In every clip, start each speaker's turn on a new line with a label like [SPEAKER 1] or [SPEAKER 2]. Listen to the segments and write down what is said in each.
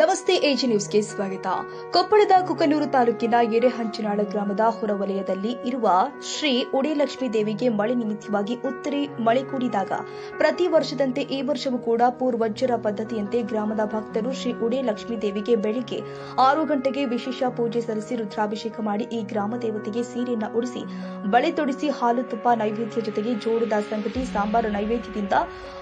[SPEAKER 1] ನಮಸ್ತೆ ಎಜಿ ನ್ಯೂಸ್ಗೆ ಸ್ವಾಗತ. ಕೊಪ್ಪಳದ ಕುಕನೂರು ತಾಲೂಕಿನ ಎರೆಹಂಚಿನಾಳ ಗ್ರಾಮದ ಹೊರವಲಯದಲ್ಲಿ ಇರುವ ಶ್ರೀ ಉಡೇಲಕ್ಷ್ಮೀ ದೇವಿಗೆ ಮಳೆ ನಿಮಿತ್ತವಾಗಿ ಉತ್ತರಿ ಮಳೆ ಕೂಡಿದಾಗ ಪ್ರತಿ ವರ್ಷದಂತೆ ಈ ವರ್ಷವೂ ಕೂಡ ಪೂರ್ವಜರ ಪದ್ಧತಿಯಂತೆ ಗ್ರಾಮದ ಭಕ್ತರು ಶ್ರೀ ಉಡೇಲಕ್ಷ್ಮೀ ದೇವಿಗೆ ಬೆಳಿಗ್ಗೆ ಆರು ಗಂಟೆಗೆ ವಿಶೇಷ ಪೂಜೆ ಸಲ್ಲಿಸಿ ರುದ್ರಾಭಿಷೇಕ ಮಾಡಿ ಈ ಗ್ರಾಮ ದೇವತೆಗೆ ಸೀರೆಯನ್ನು ಉಡಿಸಿ, ಬಳೆ ತೊಡಿಸಿ, ಹಾಲು ತುಪ್ಪ ನೈವೇದ್ಯ ಜೊತೆಗೆ ಜೋಡದ ಸಂಗತಿ ಸಾಂಬಾರು ನೈವೇದ್ಯದಿಂದ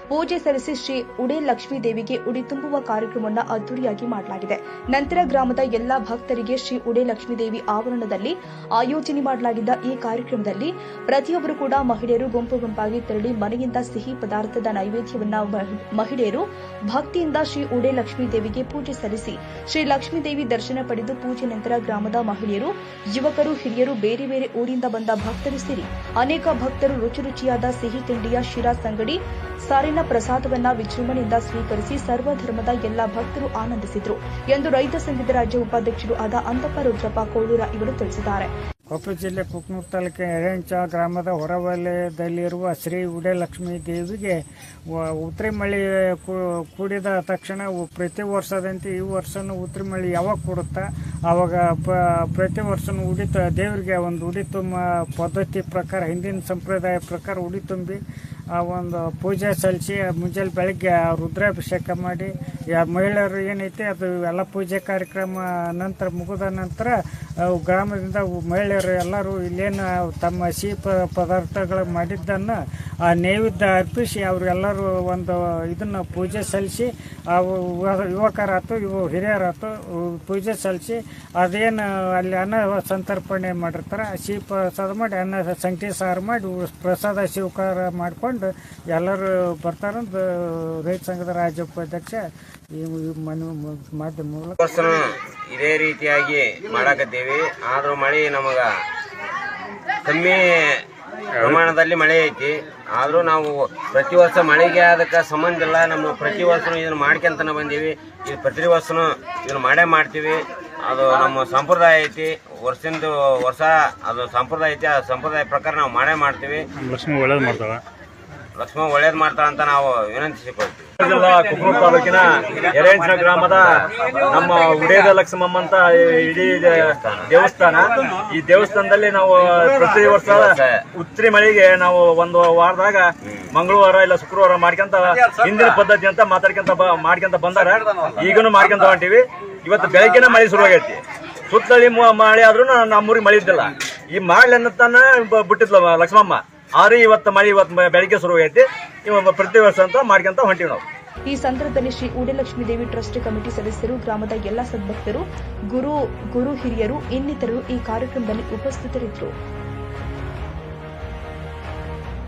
[SPEAKER 1] ಪೂಜೆ ಸಲ್ಲಿಸಿ ಶ್ರೀ ಉಡೇಲಕ್ಷ್ಮೀ ದೇವಿಗೆ ಉಡಿ ತುಂಬುವ ಕಾರ್ಯಕ್ರಮವನ್ನು ಅದ್ದೂರಿಯಾಗಿ ಮಾಡಲಾಗಿದೆ. ನಂತರ ಗ್ರಾಮದ ಎಲ್ಲಾ ಭಕ್ತರಿಗೆ ಶ್ರೀ ಉಡೇ ಲಕ್ಷ್ಮೀದೇವಿ ಆವರಣದಲ್ಲಿ ಆಯೋಜನೆ ಮಾಡಲಾಗಿದ್ದ ಈ ಕಾರ್ಯಕ್ರಮದಲ್ಲಿ ಪ್ರತಿಯೊಬ್ಬರು ಕೂಡ ಮಹಿಳೆಯರು ಗುಂಪು ಗುಂಪಾಗಿ ತೆರಳಿ ಮನೆಯಿಂದ ಸಿಹಿ ಪದಾರ್ಥದ ನೈವೇದ್ಯವನ್ನ ಮಹಿ- ಮಹಿಳೆಯರು ಭಕ್ತಿಯಿಂದ ಶ್ರೀ ಉಡೆ ಲಕ್ಷ್ಮೀದೇವಿಗೆ ಪೂಜೆ ಸಲ್ಲಿಸಿ ಶ್ರೀ ಲಕ್ಷ್ಮೀದೇವಿ ದರ್ಶನ ಪಡೆದು ಪೂಜೆ ನಂತರ ಗ್ರಾಮದ ಮಹಿಳೆಯರು, ಯುವಕರು, ಹಿರಿಯರು ಬೇರೆ ಬೇರೆ ಊರಿಂದ ಬಂದ ಭಕ್ತರು ಸೇರಿ ಅನೇಕ ಭಕ್ತರು ರುಚಿ ರುಚಿಯಾದ ಸಿಹಿ ತಿಂಡಿಯ ಶಿರಾ ಸಂಗಡಿ, ಸಾರಿನ ಪ್ರಸಾದವನ್ನ ವಿಜೃಂಭಣೆಯಿಂದ ಸ್ವೀಕರಿಸಿ ಸರ್ವಧರ್ಮದ ಎಲ್ಲ ಭಕ್ತರು ಆನಂದಿಸಿದ್ರು ಎಂದು ರೈತ ಸಂಘದ ರಾಜ್ಯ ಉಪಾಧ್ಯಕ್ಷರು ಆದ ಅಂತಪ್ಪ ರುದ್ರಪ್ಪ ಕೋಳೂರ ಇವರು ತಿಳಿಸಿದ್ದಾರೆ.
[SPEAKER 2] ಕೊಪ್ಪಳ ಜಿಲ್ಲೆ ಕುಕ್ನೂರು ತಾಲೂಕಿನ ಎರೆಂಚ ಗ್ರಾಮದ ಹೊರವಲಯದಲ್ಲಿರುವ ಶ್ರೀ ಉಡಯಲಕ್ಷ್ಮೀ ದೇವಿಗೆ ಉತ್ತರಿ ಮಳೆ ಕೂಡಿದ ತಕ್ಷಣ ಪ್ರತಿ ವರ್ಷದಂತೆ ಈ ವರ್ಷನೂ ಉತ್ತರಿ ಮಳೆ ಯಾವಾಗ ಕೊಡುತ್ತಾ? ಆವಾಗ ಪ್ರತಿ ವರ್ಷನೂ ಉಡಿ ದೇವರಿಗೆ ಒಂದು ಉಡಿ ತುಂಬ ಪದ್ಧತಿ ಪ್ರಕಾರ, ಹಿಂದಿನ ಸಂಪ್ರದಾಯ ಪ್ರಕಾರ ಉಡಿ ತುಂಬಿ ಆ ಒಂದು ಪೂಜೆ ಸಲ್ಲಿಸಿ ಮುಂಜಾನೆ ಬೆಳಗ್ಗೆ ರುದ್ರಾಭಿಷೇಕ ಮಾಡಿ ಮಹಿಳೆಯರು ಏನೈತೆ, ಅದು ಎಲ್ಲ ಪೂಜೆ ಕಾರ್ಯಕ್ರಮ ನಂತರ ಮುಗಿದ ನಂತರ ಗ್ರಾಮದಿಂದ ಮಹಿಳೆಯರು ಎಲ್ಲರೂ ಇಲ್ಲೇನು ತಮ್ಮ ಸಿಹಿ ಪದಾರ್ಥಗಳು ಮಾಡಿದ್ದನ್ನು, ಆ ನೈವೇದ್ಯ ಅರ್ಪಿಸಿ ಅವರೆಲ್ಲರೂ ಒಂದು ಇದನ್ನು ಪೂಜೆ ಸಲ್ಲಿಸಿ, ಅವು ಯುವ- ಯುವಕರಾತು ಇವು ಹಿರಿಯರಾತು ಪೂಜೆ ಸಲ್ಲಿಸಿ, ಅದೇನು ಅಲ್ಲಿ ಅನ್ನ ಸಂತರ್ಪಣೆ ಮಾಡಿರ್ತಾರೆ ಸಿಹಿ ಪ್ರಸಾದ ಮಾಡಿ, ಅನ್ನ ಸಂಖ್ಯೆ ಸಾರು ಮಾಡಿ ಪ್ರಸಾದ ಸ್ವೀಕಾರ ಮಾಡಿಕೊಂಡು ಎಲ್ಲರೂ ಬರ್ತಾರಂದು ರೈತ ಸಂಘದ ರಾಜ್ಯ ಉಪಾಧ್ಯಕ್ಷ
[SPEAKER 3] ಇದೇ ರೀತಿಯಾಗಿ ಮಾಡಾಕತ್ತೀವಿ. ಆದ್ರೂ ಮಳೆ ನಮಗ ಕಮ್ಮಿ ಪ್ರಮಾಣದಲ್ಲಿ ಮಳೆ ಐತಿ. ಆದ್ರೂ ನಾವು ಪ್ರತಿ ವರ್ಷ ಮಳೆಗೆ ಅದಕ್ಕೆ ಸಂಬಂಧ ಇಲ್ಲ. ನಮ್ಮ ಪ್ರತಿ ವರ್ಷನೂ ಇದನ್ನ ಮಾಡ್ಕೊಂತನ ಬಂದೀವಿ. ಇದು ಪ್ರತಿ ವರ್ಷನೂ ಇದನ್ನ ಮಾಡೇ ಮಾಡ್ತೀವಿ. ಅದು ನಮ್ಮ ಸಂಪ್ರದಾಯ ಐತಿ. ವರ್ಷದಿಂದ ವರ್ಷ ಅದು ಸಂಪ್ರದಾಯ ಐತಿ. ಆ ಸಂಪ್ರದಾಯ ಪ್ರಕಾರ ನಾವು ಮಾಡೇ ಮಾಡ್ತೀವಿ.
[SPEAKER 4] ಲಕ್ಷ್ಮಿ ಒಳ್ಳೇದು ಮಾಡ್ತಾಳ.
[SPEAKER 3] ಲಕ್ಷ್ಮಣ ಒಳ್ಳೇದ್ ಮಾಡ್ತಾಳ ಅಂತ ನಾವು ವಿನಂತಿಸಿಕೊಳ್ತೀವಿ.
[SPEAKER 5] ಜಿಲ್ಲಾ ತಾಲೂಕಿನ ಎರೆಂಚಿನ ಗ್ರಾಮದ ನಮ್ಮ ಉಡೇದ ಲಕ್ಷ್ಮಮ್ಮ ಅಂತ ಇಡೀ ದೇವಸ್ಥಾನ, ಈ ದೇವಸ್ಥಾನದಲ್ಲಿ ನಾವು ಪ್ರತಿ ವರ್ಷ ಉತ್ತರಿ ಮಳೆಗೆ ನಾವು ಒಂದು ವಾರದಾಗ ಮಂಗಳವಾರ ಇಲ್ಲ ಶುಕ್ರವಾರ ಮಾಡ್ಕೊಂತ ಹಿಂದಿನ ಪದ್ಧತಿ ಅಂತ ಮಾತಾಡ್ಕೊಂತ ಮಾಡ್ಕೊಂತ ಬಂದಾರ. ಈಗನು ಮಾಡ್ಕೊಂತ ಹೊಂಟಿವಿ. ಇವತ್ತು ಬೆಳಗ್ಗೆನ ಮಳೆ ಶುರುವಾಗೈತಿ ಸುತ್ತಲಿ ಮಳೆ ಆದ್ರೂ ನಮ್ಮೂರಿಗೆ ಮಳೆ ಇದ್ದಿಲ್ಲ. ಈ ಮಾಡ್ಲಿ ಅನ್ನತಾನ ಬಿಟ್ಟಿದ್ಲ ಲಕ್ಷ್ಮಮ್ಮ. ಆದ್ರೆ ಇವತ್ತು ಮಳೆ ಇವತ್ತು ಬೆಳಗ್ಗೆ ಶುರುವಾಗೈತಿ ಇವ ಪ್ರತಿ ವರ್ಷ ಅಂತ ಮಾಡ್ಕೊಂತ ಹೊಂಟಿವಿ ನಾವು.
[SPEAKER 1] ಈ ಸಂದರ್ಭದಲ್ಲಿ ಶ್ರೀ ಉಡಲಕ್ಷ್ಮೀ ದೇವಿ ಟ್ರಸ್ಟ್ ಕಮಿಟಿ ಸದಸ್ಯರು, ಗ್ರಾಮದ ಎಲ್ಲ ಸದ್ಭಕ್ತರು, ಗುರು ಗುರು ಹಿರಿಯರು, ಇನ್ನಿತರರು ಈ ಕಾರ್ಯಕ್ರಮದಲ್ಲಿ ಉಪಸ್ಥಿತರಿದ್ದರು.